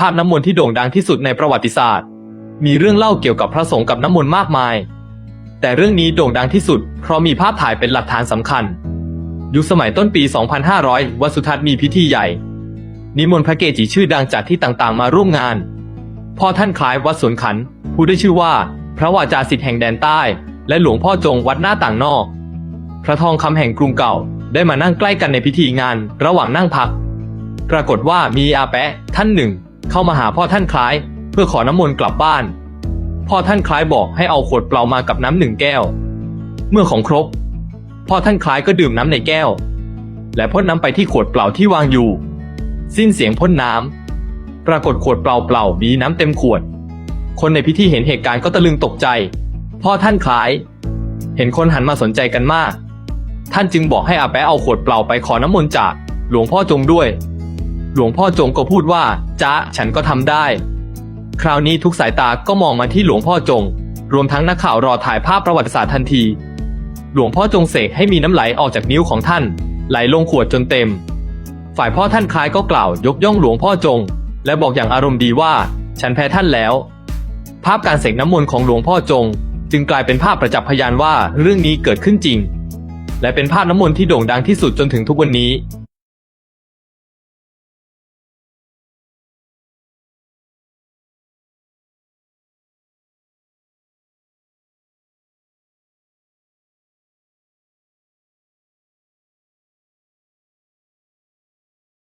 ภาพน้ำมนต์ที่โด่งดังที่สุดในประวัติศาสตร์ มีเรื่องเล่าเกี่ยวกับพระสงฆ์กับน้ำมนต์มากมาย แต่เรื่องนี้โด่งดังที่สุด เพราะมีภาพถ่ายเป็นหลักฐานสำคัญ ยุคสมัยต้นปี 2500 วัดสุทัศน์มีพิธีใหญ่ นิมนต์พระเกจิชื่อดังจากที่ต่างๆ มาร่วมงาน พ่อท่านคล้ายวัดสวนขัน ผู้ได้ชื่อว่า พระวาจาสิทธิ์แห่งแดนใต้ และหลวงพ่อจงวัดหน้าต่างนอก พระทองคำแห่งกรุงเก่า ได้มานั่งใกล้กันในพิธีงาน ระหว่างนั่งพัก ปรากฏว่ามีอาแปะท่านหนึ่ง เข้ามาหาพ่อท่านคล้าย เพื่อขอน้ำมนต์กลับบ้าน พ่อท่านคล้ายบอกให้เอาขวดเปล่ามากับน้ำหนึ่งแก้ว เมื่อของครบ พ่อท่านคล้ายก็ดื่มน้ำในแก้ว และพ่นน้ำไปที่ขวดเปล่าที่วางอยู่ สิ้นเสียงพ่นน้ำปรากฏขวดเปล่าๆมีน้ำเต็มขวด คนในพิธีเห็นเหตุการณ์ก็ตะลึงตกใจ พ่อท่านคล้าย เห็นคนหันมาสนใจกันมาก ท่านจึงบอกให้อาแปะเอาขวดเปล่าไปขอน้ำมนต์จาก หลวงพ่อจงด้วย หลวงพ่อจงก็พูดว่าจ๊ะฉันก็ทำได้ คราวนี้ทุกสายตาก็มองมาที่หลวงพ่อจง รวมทั้งนักข่าวรอถ่ายภาพประวัติศาสตร์ทันที หลวงพ่อจงเสกให้มีน้ำไหลออกจากนิ้วของท่าน ไหลลงขวดจนเต็ม ฝ่ายพ่อท่านคล้ายก็กล่าวยกย่องหลวงพ่อจง และบอกอย่างอารมณ์ดีว่า ฉันแพ้ท่านแล้ว ภาพการเสกน้ำมนต์ของหลวงพ่อจง จึงกลายเป็นภาพประจักษ์พยานว่าเรื่องนี้เกิดขึ้นจริง และเป็นภาพน้ำมนต์ที่โด่งดังที่สุดจนถึงทุกวันนี้